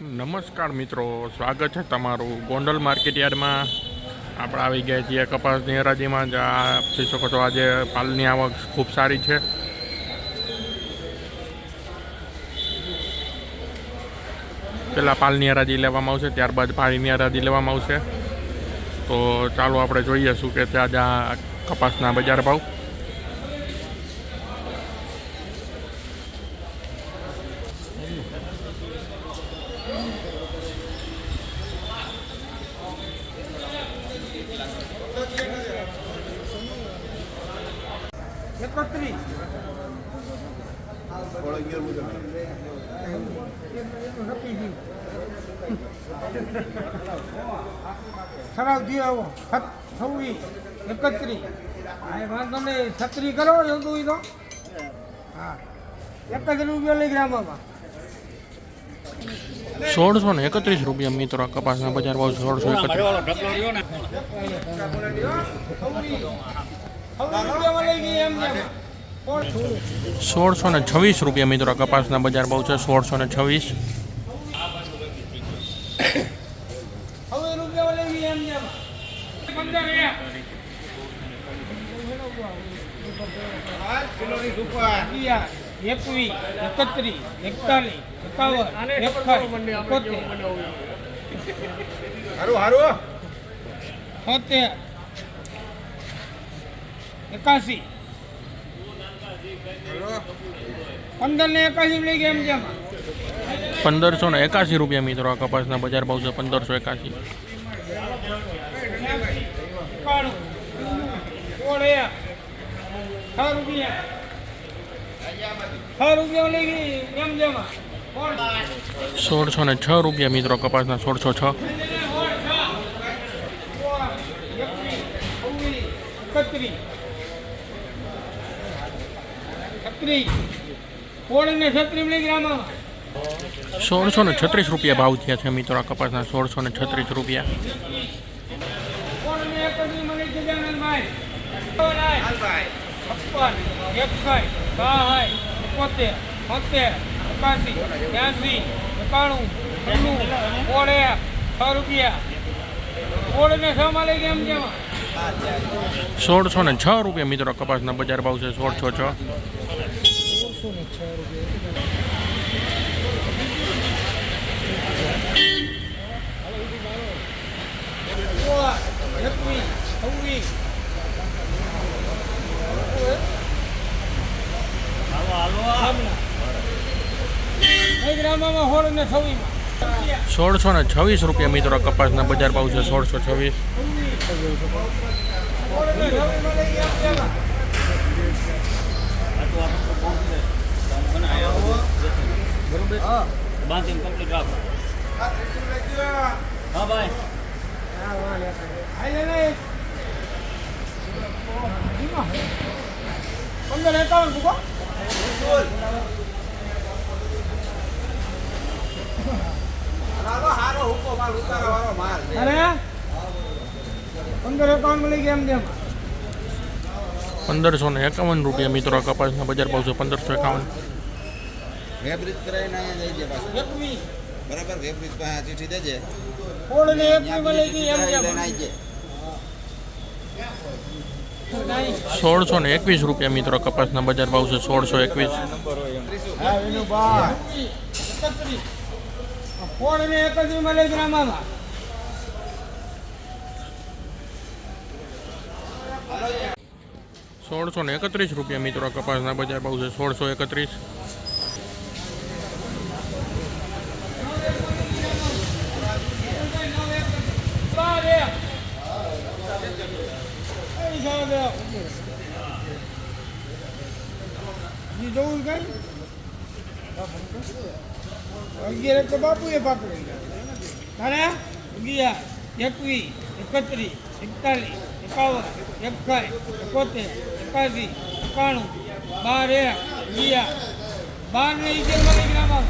નમસ્કાર મિત્રો, સ્વાગત છે તમારું ગોંડલ માર્કેટ યાર્ડમાં. આપણે આવી ગયા છીએ કપાસની હરાજીમાં, જ આ જોઈ શકો છો આજે પાલની આવક ખૂબ સારી છે. પહેલાં પાલની હરાજી લેવામાં આવશે, ત્યારબાદ પાણીની હરાજી લેવામાં આવશે. તો ચાલો આપણે જોઈએ શું કે ત્યાં જ આ કપાસના બજાર ભાવ. એકત્રીસ. ખરાબ જી આવો છવ્વીસ એકત્રીસ હા તમે છત્રી કરો એવું તો હા એકત્રીસ રૂપિયા લઈ ગ્રામમાં સોળસો ને એકત્રીસ રૂપિયા મિત્રો કપાસના બજાર ભાવ સોળસો એકત્રીસ. સોળસો ને છવ્વીસ રૂપિયા મિત્રો કપાસના બજાર ભાવ છે સોળસો ને છવ્વીસ હવે એકવીસ એકત્રીસ એકતાલીસ એકાવન એકાવન એકોતેર છોતેર એકાસી પંદર ને એકાસી લઈ ગયા એમ જેમ પંદરસો ને એકાસી રૂપિયા મિત્રો આ કપાસના બજાર ભાવ છે પંદરસો એકાસી એકાણું સોળ એક છ રૂપિયા છ રૂપિયા લઈ ગઈ એમ જેમ સોળસો ને છ રૂપિયા મિત્રો કપાસના સોળસો છ. સોળસો ને છત્રીસ રૂપિયા ભાવ થયા છે મિત્રો આ કપાસના સોળસો ને છત્રીસ રૂપિયા. છપ્પન એકસાઠ બાસઠ એકોતેર બોતેર એકાસી ત્યાસી એકાણું ત્રણું સોળ એક છ રૂપિયા. સોળ ને છ માં લઈ ગયા એમ જેમાં સોળસો ને છ રૂપિયા મિત્રો કપાસના બજાર ભાવ છે સોળસો છ છવ્વીસ એક ગ્રામમાં સોળ ને છવ્વીસ સોળસો ને છવ્વીસ રૂપિયા મિત્રો કપાસના બજાર ભાવ છે સોળસો છવ્વીસ. હા ભાઈ પંદર એકાવન અરે પંદર એકાવન મળી ગયા એમ કેમ પંદરસો ને એકાવન રૂપિયા મિત્રો કપાસના બજાર ભાવ છે પંદરસો એકાવન. વેબ્રિજ કરાવીને અહીંયા જઈ પાછું. બરાબર વેબ્રિજ પાસે ચીઠી દેજે. સોળ ને મળી ગઈ એમ લઈને તેમ. આવી જાય સોળસો ને એકવીસ રૂપિયા મિત્રો કપાસના બજાર ભાવ છે સોળસો એકવીસ. સોળસો ને એકત્રીસ રૂપિયા મિત્રો કપાસના બજાર ભાવ છે સોળસો એકત્રીસ બાર એક એ સાહેબ ઈ જવું કઈ અગિયાર તો બાપુ એ પાકડી તારે અગિયાર એકવીસ એકત્રીસ એકતાલીસ, એકાવન એકાઈ એકોતેર એકાસી એકાણું, બાર, એક અગિયાર બાર ને મળી ગ્રામમાં